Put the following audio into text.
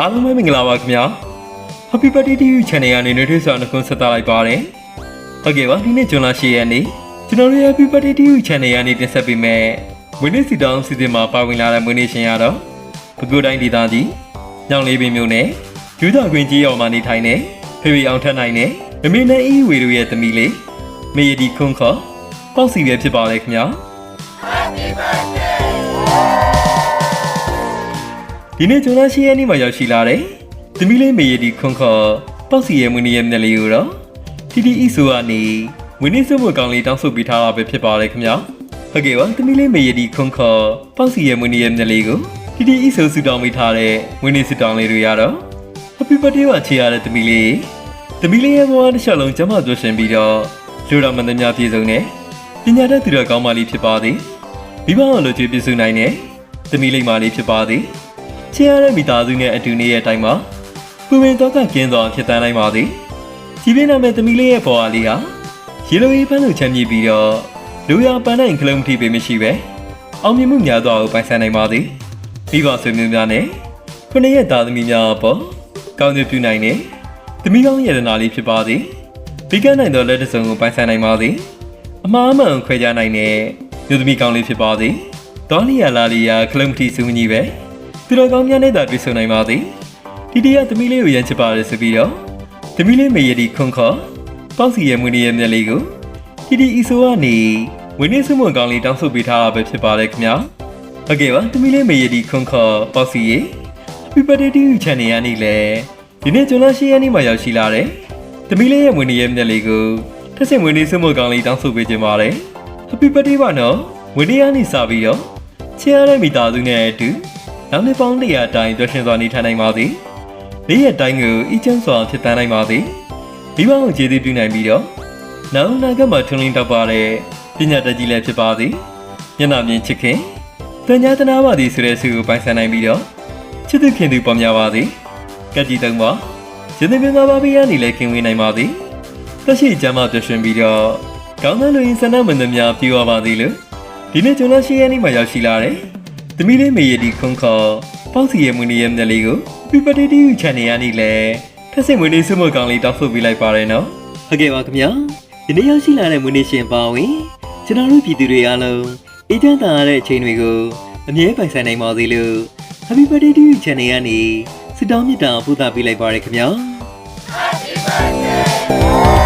အားလုံးပဲမင်္ဂလာပါခင်ဗျာ Happy Birthday to you channel ကနေနှွေးထွေးစွာနှုတ်ဆက်သလိုက်ပါတယ်ဟုတ်ကဲ့ပါဒီနေ့ဇွန်လ10ရက်နေ့ကျွန်တော်တို့ရဲ့ Happy Birthday to you channel ကနေတင်ဆက်ပေးမယ်မွေးနေ့စီတောင်းစီစဉ်မှာပါဝင်လာတဲ့မွေးနေ့ရှင်ရတော့ပဲခူးတိုင်းဒေသကြီးညောင်လေးပင်မြို့နယ်ယူသာခွင်ကြီးရော်မှာနေထိုင်နေဖေဖေအောင်ထက်နိုင်နေမမေနဲ့အီဝေတို့ရဲ့သမီးလေးမေယဒီခွန်းခေါ်ပေါ့စီပဲဖြစ်ပါလေခင်ဗျာ ဒီနေ့ကျွန်တော်ရှိရနေ့မှာရောက်ရှိလာတယ်။သမီးလေးမေရီဒီခွန်ခေါ်ပေါ့စီရဲ့မွေးနေ့ရဲ့မျက်လေးကိုတော့တီတီအီဆိုကနေမွေးနေ့စုမှုကောင်လေးတောင်းဆိုပေးထားတာပဲဖြစ်ပါတယ်ခင်ဗျာ။ဟုတ်ကဲ့ပါသမီးလေးမေရီဒီခွန်ခေါ်ပေါ့စီရဲ့မွေးနေ့ရဲ့မျက်လေးကိုတီတီအီဆိုဆူတောင်းပေးထားတဲ့မွေးနေ့ဆူတောင်းလေးတွေရတော့ Happy birthday ပါချေရတဲ့သမီးလေးသမီးလေးရဲ့ဘဝတစ်လျှောက်လုံးကျမ်းမာကြွရှင်ပြီးတော့လူတော်မန္တများပြည့်စုံတဲ့ပညာတတ်သူတော်ကောင်းမလေးဖြစ်ပါသည်မိဘအောင်လို့ကြွေးပြည့်စုံနိုင်တဲ့သမီးလေးမလေးဖြစ်ပါသည် ချစ်ရတဲ့မိသားစုနဲ့အတူနေတဲ့အတိုင်းမှာပူပင်တော့ကကင်းစွာဖြစ်တန်းနိုင်ပါသည်ကြီးပြင်းနာမဲ့သမီးလေးရဲ့ဘဝလေးဟာရေလိုရေးပန်းလိုချမ်းမြေပြီးတော့လူရပန်းနိုင်ကလုံးမထိပေမရှိပဲအောင်မြင်မှုများစွာကိုပိုင်ဆိုင်နိုင်ပါသည်မိဘဆွေမျိုးများနဲ့ခုနှစ်ရက်သားသမီးများအပေါ်ကောင်းကျိုးပြုနိုင်တဲ့သမီးကောင်းရတနာလေးဖြစ်ပါသည်ပြီးကနိုင်သောလက်တစုံကိုပိုင်ဆိုင်နိုင်ပါသည်အမှားအမှန်ခွဲခြားနိုင်တဲ့မြို့သမီးကောင်းလေးဖြစ်ပါသည်တောလီယာလာလီယာကလုံးမထိစုမကြီးပဲ သူတော်ကောင်းများနဲ့သာတွေ့ဆုံနိုင်ပါသည်ဒီတရသမီးလေးကိုရမ်းချစ်ပါတယ်ဆိုပြီးတော့သမီးလေးမေရဒီခွန်ခေါ်ပေါ့စီရဲ့မွေးနေ့ရဲ့မျက်လေးကိုဒီဒီအီဆိုကနေဝင်းနေစုမွန်ကောင်းလေးတောင်းဆိုပေးထားတာပဲဖြစ်ပါတယ်ခင်ဗျာဟုတ်ကဲ့ပါသမီးလေးမေရဒီခွန်ခေါ်ပေါ့စီရဲ့ Happy Birthday to you channel ကနေလေဒီနေ့ကျွန်တော်ရှေ့ရက်နေ့မှာရောက်ရှိလာတယ်သမီးလေးရဲ့မွေးနေ့ရဲ့မျက်လေးကိုထက်ဆင့်မွေးနေ့စုမွန်ကောင်းလေးတောင်းဆိုပေးခြင်းပါတယ် Happy Birthday ပါနော်မွေးနေ့ကနေစပြီးတော့ချစ်ရတဲ့မိသားစုနဲ့အတူ နောက်နှစ်ပေါင်းတရာအတိုင်းတွေ့ရှင်စွာနေထိုင်နိုင်ပါသည်။နေ့ရက်တိုင်းကိုအီချမ်းစွာဖြစ်တန်းနိုင်ပါသည်။မိဘကိုကျေးဇူးပြုနိုင်ပြီးတော့နောက်အနာဂတ်မှာထွန်းလင်းတောက်ပါတဲ့ပညာတတ်ကြီးလည်းဖြစ်ပါသည်။မျက်နှာမြင်ချစ်ခင်တန်ညာတနာပါသည်ဆိုတဲ့ဆုကိုပိုင်ဆိုင်နိုင်ပြီးတော့ချစ်သူခင်သူပေါ်များပါသည်။ကက်ကြီးသုံးပါရင်းနှီးမြငါပါပေးရနေလဲခင်ဝေးနိုင်ပါသည်။သက်ရှိကြမ်းမှပြရှင်ပြီးတော့ကောင်းတဲ့လူရင်းစန္ဒမန္တများပြေဝပါသည်လို့ဒီနေ့ကျွန်တော်ရှေ့ရနေ့မှာရောက်ရှိလာတယ်။ သမီးလေးမေရဒီခွန်ခေါ်ပေါ့စီရဲ့မွေးနေ့ရဲ့မျက်လေးကိုပြပတီတီချန်နေရနေလဲထက်စင်မွေးနေ့စုမကောင်လေးတောက်ဆုပ်ပေးလိုက်ပါတယ်နော်ဟုတ်ကဲ့ပါခင်ဗျာဒီနေ့ရောက်ရှိလာတဲ့မွေးနေ့ရှင်ပါဝင်ကျွန်တော်တို့ပြည်သူတွေအားလုံးအေးချမ်းသာရတဲ့အချိန်တွေကိုအမြဲပိုင်ဆိုင်နိုင်ပါသေးလို့ Happy Birthday to you channel ကနေစတောင်းမြတ်တာပို့သပေးလိုက်ပါရခင်ဗျာ Happy birthday